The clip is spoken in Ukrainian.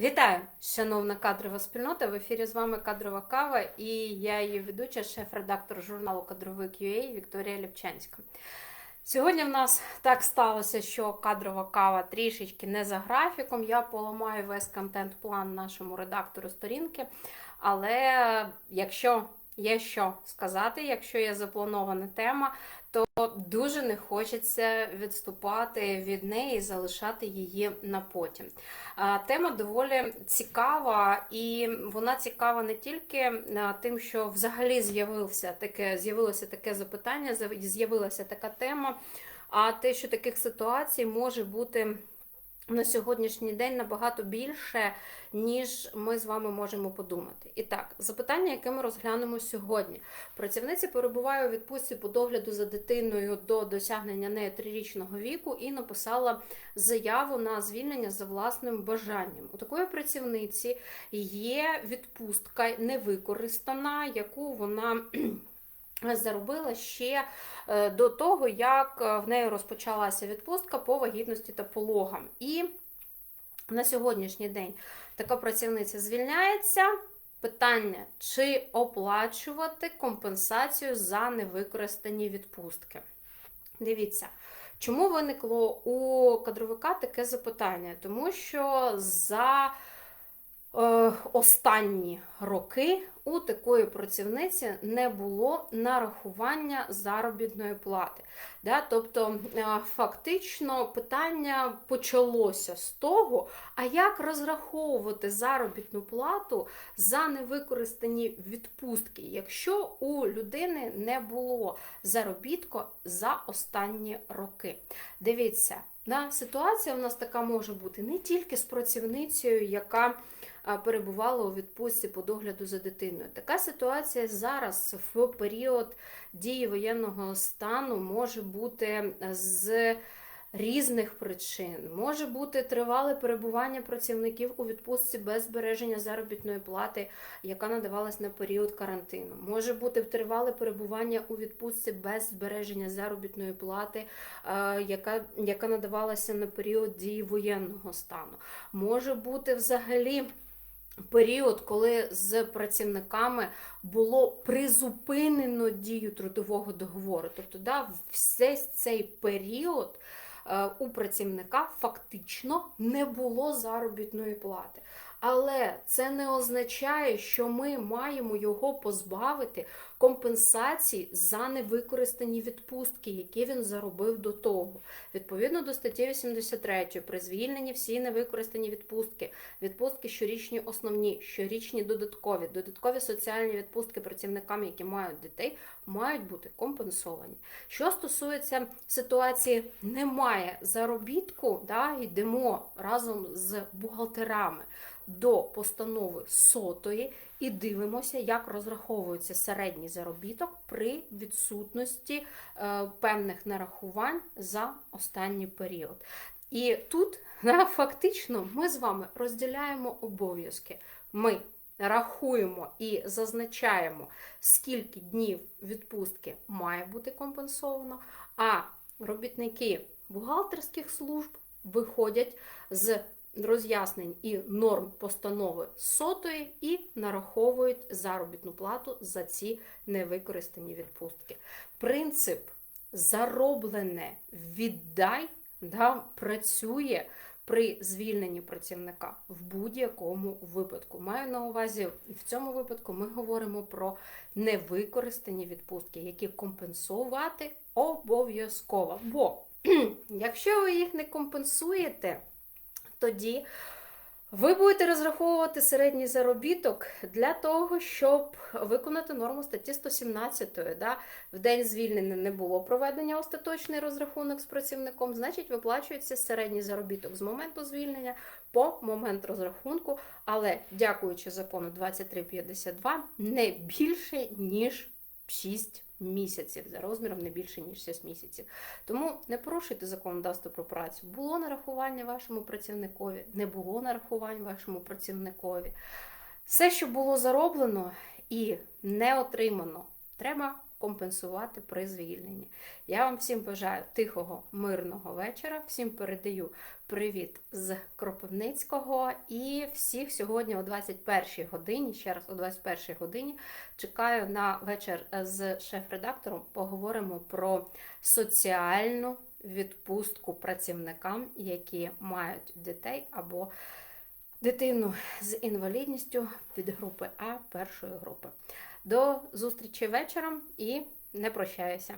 Вітаю, шановна кадрова спільнота. В ефірі з вами кадрова кава і я її ведуча, шеф-редактор журналу Кадровик UA Вікторія Ліпчанська. Сьогодні в нас так сталося, що кадрова кава трішечки не за графіком. Я поламаю весь контент-план нашому редактору сторінки. Але якщо є що сказати, якщо є запланована тема, то дуже не хочеться відступати від неї і залишати її на потім. Тема доволі цікава, і вона цікава не тільки тим, що взагалі з'явилося таке, з'явилося таке запитання, з'явилася така тема, а те, що таких ситуацій може бути. На сьогоднішній день набагато більше, ніж ми з вами можемо подумати. І так, запитання, яке ми розглянемо сьогодні. Працівниця перебуває у відпустці по догляду за дитиною до досягнення нею трирічного віку і написала заяву на звільнення за власним бажанням. У такої працівниці є відпустка невикористана, яку вона. Заробила ще е, до того, як е, в неї розпочалася відпустка по вагітності та пологам. І на сьогоднішній день така працівниця звільняється. Питання, чи оплачувати компенсацію за невикористані відпустки. Дивіться, чому виникло у кадровика таке запитання? Тому що за останні роки у такої працівниці не було нарахування заробітної плати. Да? Тобто, е, фактично, питання почалося з того, а як розраховувати заробітну плату за невикористані відпустки, якщо у людини не було заробітку за останні роки. Дивіться, да? ситуація у нас така може бути не тільки з працівницею, яка перебувала у відпустці по догляду за дитиною. Така ситуація зараз в період дії воєнного стану може бути з різних причин. Може бути тривале перебування працівників у відпустці без збереження заробітної плати, яка надавалась на період карантину. Може бути тривале перебування у відпустці без збереження заробітної плати, яка, яка надавалася на період дії воєнного стану. Може бути взагалі період, коли з працівниками було призупинено дію трудового договору. Тобто, да, весь цей період е, у працівника фактично не було заробітної плати. Але це не означає, що ми маємо його позбавити компенсації за невикористані відпустки, які він заробив до того. Відповідно до статті 83 при звільненні всі невикористані відпустки, відпустки щорічні основні, щорічні додаткові, додаткові соціальні відпустки працівникам, які мають дітей, мають бути компенсовані. Що стосується ситуації, немає заробітку, да, йдемо разом з бухгалтерами до постанови сотої і дивимося, як розраховується середній заробіток при відсутності е, певних нарахувань за останній період. І тут фактично ми з вами розділяємо обов'язки. Ми рахуємо і зазначаємо, скільки днів відпустки має бути компенсовано, а робітники бухгалтерських служб виходять з роз'яснень і норм постанови сотої і нараховують заробітну плату за ці невикористані відпустки. Принцип зароблене віддай да, працює при звільненні працівника в будь-якому випадку. Маю на увазі, в цьому випадку ми говоримо про невикористані відпустки, які компенсувати обов'язково. Бо якщо ви їх не компенсуєте, тоді ви будете розраховувати середній заробіток для того, щоб виконати норму статті 117. Да? В день звільнення не було проведення остаточний розрахунок з працівником, значить, виплачується середній заробіток з моменту звільнення по момент розрахунку, але, дякуючи закону 2352, не більше, ніж 6 місяців за розміром не більше ніж 6 місяців. Тому не порушуйте законодавство про працю. Було нарахування вашому працівникові, не було нарахувань вашому працівникові. Все, що було зароблено і не отримано, треба компенсувати при звільненні. Я вам всім бажаю тихого, мирного вечора. Всім передаю привіт з Кропивницького і всіх сьогодні о 21 годині, ще раз о 21 годині, чекаю на вечір з шеф-редактором. Поговоримо про соціальну відпустку працівникам, які мають дітей або дитину з інвалідністю від групи А першої групи. До зустрічі вечором і не прощаюся.